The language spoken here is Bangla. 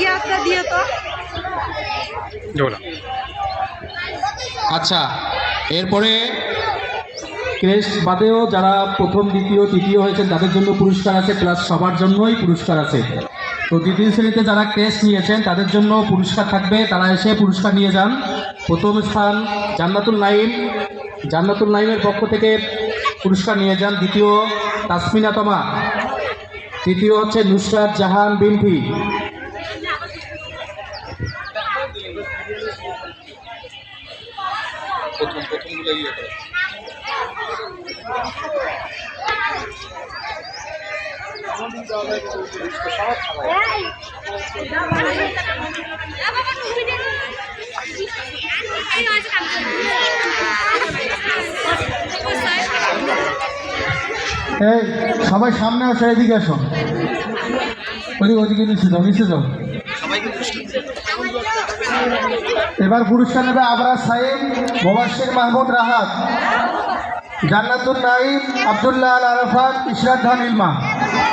ইয়াটা দিয়ে তো। আচ্ছা এরপরে ক্রেস্ট বাদেও যারা প্রথম, দ্বিতীয়, তৃতীয় হয়েছেন, তাদের জন্য পুরস্কার আছে, প্লাস সবার জন্যই পুরস্কার আছে। তো দ্বিতীয় শ্রেণীতে যারা ক্রেস্ট নিয়েছেন, তাদের জন্য পুরস্কার থাকবে। তারা এসে পুরস্কার নিয়ে যান। প্রথম স্থান জান্নাতুল নাইম। জান্নাতুল নাইমের পক্ষ থেকে পুরস্কার নিয়ে যান। দ্বিতীয় তাসমিনা তমা। তৃতীয় হচ্ছে নুসরাত জাহান বিনফি। এই, সবাই সামনে আসো, এদিকে আসো। ওদিকে ওদিকে নিচে যাও নিচে যাও এবার পুরস্কার নেবে আবরাজ সাহেব মোবাশির মাহমুদ রাহাত জান্নাতুল নাইম আবদুল্লাহ আল আরফাত, ইশরাত খান ইলমা।